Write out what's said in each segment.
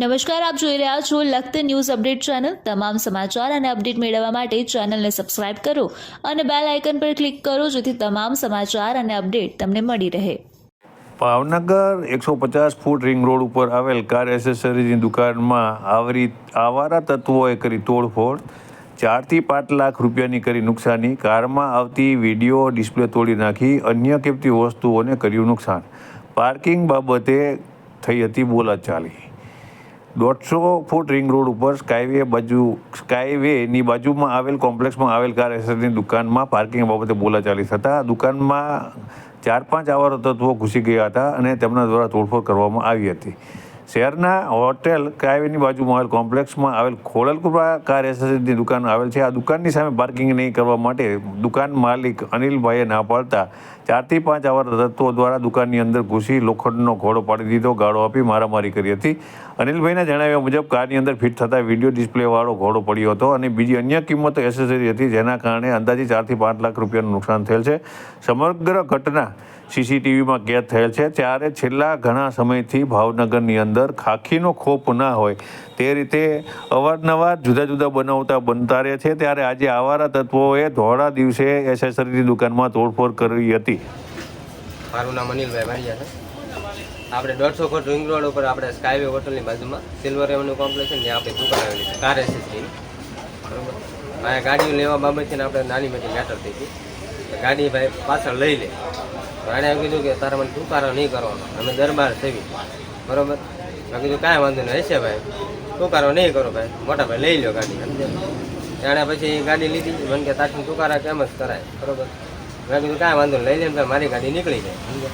નમસ્કાર, આપ જોઈ રહ્યા છો લખત ન્યૂઝ અપડેટ ચેનલ. તમામ સમાચાર અને અપડેટ મેળવવા માટે ચેનલને સબસ્ક્રાઇબ કરો અને બેલ આઇકન પર ક્લિક કરો જેથી તમામ સમાચાર અને અપડેટ તમને મળી રહે. ભાવનગર એકસો પચાસ ફૂટ રિંગ રોડ ઉપર આવેલ કાર એસેસરીની દુકાનમાં આવરી આવારા તત્વોએ કરી તોડફોડ. ચારથી પાંચ લાખ રૂપિયાની કરી નુકસાની. કારમાં આવતી વીડિયો ડિસ્પ્લે તોડી નાખી. અન્ય કિંમતી વસ્તુઓને કર્યું નુકસાન. પાર્કિંગ બાબતે થઈ હતી બોલાચાલી. દોઢસો ફૂટ રિંગ રોડ ઉપર સ્કાયવે બાજુ સ્કાયવેની બાજુમાં આવેલ કોમ્પ્લેક્સમાં આવેલ કાર એસેસરીની દુકાનમાં પાર્કિંગ બાબતે બોલાચાલી થતાં દુકાનમાં ચાર પાંચ આવારો તત્વો ઘૂસી ગયા હતા અને તેમના દ્વારા તોડફોડ કરવામાં આવી હતી. શહેરના હોટેલ કાયવીની બાજુમાં આવેલ કોમ્પ્લેક્સમાં આવેલ ખોડલકુપા કાર એસેસરીની દુકાન આવેલ છે. આ દુકાનની સામે પાર્કિંગ નહીં કરવા માટે દુકાન માલિક અનિલભાઈએ ના પાડતા ચારથી પાંચ આવા તત્વો દ્વારા દુકાનની અંદર ઘૂસી લોખંડનો ઘોડો પાડી દીધો. ગાળો આપી મારામારી કરી હતી. અનિલભાઈના જણાવ્યા મુજબ કારની અંદર ફિટ થતા વીડિયો ડિસ્પ્લેવાળો ઘોડો પડ્યો હતો અને બીજી અન્ય કિંમતો એસેસરી હતી જેના કારણે અંદાજે ચારથી પાંચ લાખ રૂપિયાનું નુકસાન થયેલ છે. સમગ્ર ઘટના સીસીટીવીમાં કેદ થયેલ છે. ત્યારે છેલ્લા ઘણા સમયથી ભાવનગરની અંદર ખાખીનો ખોપ ના હોય. તે રીતે અવારનવાર જુદા જુદા બનાવતા બનતા રહે છે. ત્યારે આજે આવારા તત્વોએ ધોળા દિવસે એસેસરીની દુકાનમાં તોડફોડ કરી હતી. મારું નામ અનિલભાઈ ભાઈ છે. આપણે દોઢસો ફૂટ રિંગ રોડ ઉપર આપણે સ્કાયવે હોટલની બાજુમાં સિલ્વર રેવન્યુ કોમ્પ્લેક્સ છે ત્યાં આપણે દુકાન આવેલી છે. કાર એસેસરીની બરોબર? અહીંયા ગાડીઓ લેવા બાબતે આપણે નાની મોટી મેટર થઈ હતી ગાડી ભાઈ પાછળ લઈ લે. એમ કીધું કે તારે મને ટૂંકારો નહીં કરવાનો. અમે દરબાર થઈ બરોબર? મેં કીધું કાંઈ વાંધો નહીં, હશે ભાઈ. ટૂંકારો નહીં કરો ભાઈ. મોટા ભાઈ લઈ લો ગાડી એણે પછી ગાડી લીધી. મને કે તારથી ટૂંકારા કેમ જ કરાય, બરોબર? મેં કીધું કાંઈ વાંધો લઈ લે ભાઈ મારી ગાડી નીકળી જાય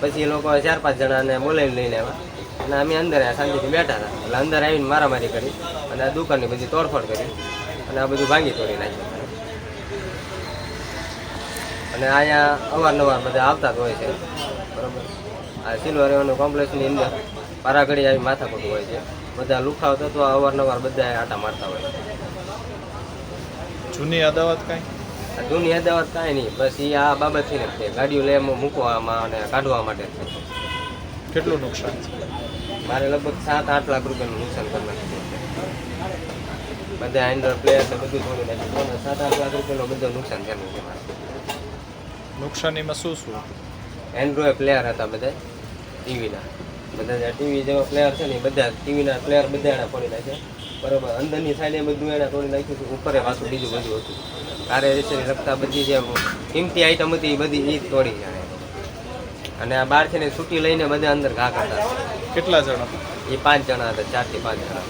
પછી એ લોકો ચાર પાંચ જણાને બોલાવીને લઈને આવ્યા અને અમે અંદર શાંતિથી બેઠા હતા. એટલે અંદર આવીને મારામારી કરી અને આ દુકાનની બધી તોડફોડ કરી અને આ બધું ભાંગી તોડી નાખ્યું. અને અહીંયા અવારનવાર બધા આવતા જ હોય છે. બરોબર? આ સિલ્વર કોમ્પ્લેક્સની અંદર પારાઘડી આવી માથાકૂટ હોય છે. બધા લુખાવ તત્વો અવારનવાર બધા આટા મારતા હોય છે. જૂની અદાવત કાંઈ? જૂની અદાવત કાંઈ નહીં બસ એ આ બાબતથી જ છે. ગાડીઓ લેવામાં મૂકવામાં અને કાઢવા માટે કેટલું નુકસાન મારે લગભગ સાત આઠ લાખ રૂપિયાનું નુકસાન કરી નાખ્યું છે. બધા હેન્ડર પ્લેયર ને બધું થોડું નાખ્યું. સાત આઠ લાખ રૂપિયાનું બધું નુકસાન થયેલું છે મારે. નુકસાનીમાં શું શું? એન્ડ્રોય પ્લેયર હતા બધા ટીવીના. બધા જે ટીવી જેવા પ્લેયર છે ને એ બધા ટીવીના પ્લેયર બધા એના તોડી નાખ્યા બરોબર? અંદરની સાઈડે બધું એને તોડી નાખ્યું હતું ઉપર પાછું બીજું બધું હતું. કારે વિશે લગતા બધી જે કિંમતી આઈટમ હતી એ બધી એ તોડી જાણે અને આ બાર છે ને છૂટી લઈને બધા અંદર ઘા કરતા કેટલા જણા? એ પાંચ જણા હતા ચારથી પાંચ જણા.